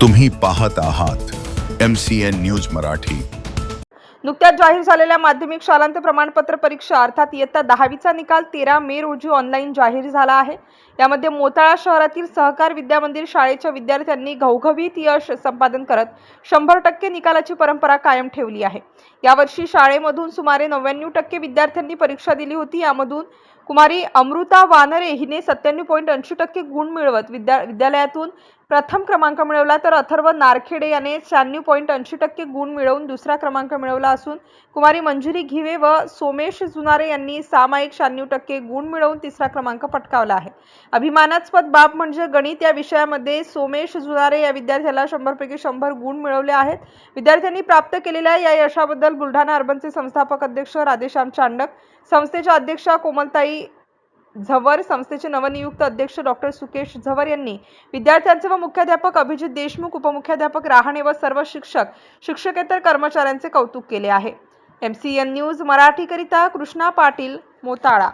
तुम्ही पाहत आहात M C N news Marathi. नुकत्याच जाहीर झालेल्या माध्यमिक शालांत प्रमाणपत्र परीक्षा अर्थात इयत्ता दहावीचा निकाल तेरा मे रोजी ऑनलाईन जाहीर झाला आहे. यामध्ये मोताळा शहरातील सहकार विद्या मंदिर शाळेच्या विद्यार्थ्यांनी घवघवीत यश संपादन करत शंभर टक्के निकालाची परंपरा कायम ठेवली आहे. यावर्षी शाळेमधून सुमारे नव्याण्णव टक्के विद्यार्थ्यांनी परीक्षा दिली होती. यामधून कुमारी अमृता वानरे हिने सत्त्याण्णव पॉईंट ऐंशी टक्के गुण मिळवत. विद्या विद्यालयातून प्रथम क्रमांक मिळवला तर अथर्व नारखेडे याने शहाण्णव पॉईंट ऐंशी टक्के गुण मिळवून दुसरा क्रमांक मिळवला असून कुमारी मंजुरी घिवे व सोमेश जुनारे यांनी सामायिक शहाण्णव टक्के गुण मिळवून तिसरा क्रमांक पटकावला आहे. अभिमानास्पद बाब म्हणजे गणित या विषयामध्ये सोमेश जुनारे या विद्यार्थ्याला शंभरपैकी शंभर गुण मिळवले आहेत. विद्यार्थ्यांनी प्राप्त केलेल्या या यशाबद्दल बुलढाणा अर्बनचे संस्थापक अध्यक्ष राधेश्याम चांडक संस्थेच्या अध्यक्षा कोमलताई झवर संस्थेचे नवनियुक्त अध्यक्ष डॉक्टर सुकेश झवर यांनी विद्यार्थ्यांचे व मुख्याध्यापक अभिजित देशमुख उपमुख्याध्यापक रहाणे व सर्व शिक्षक शिक्षकेतर कर्मचाऱ्यांचे कौतुक केले आहे. एम सी एन न्यूज मराठीकरिता कृष्णा पाटील मोताळा.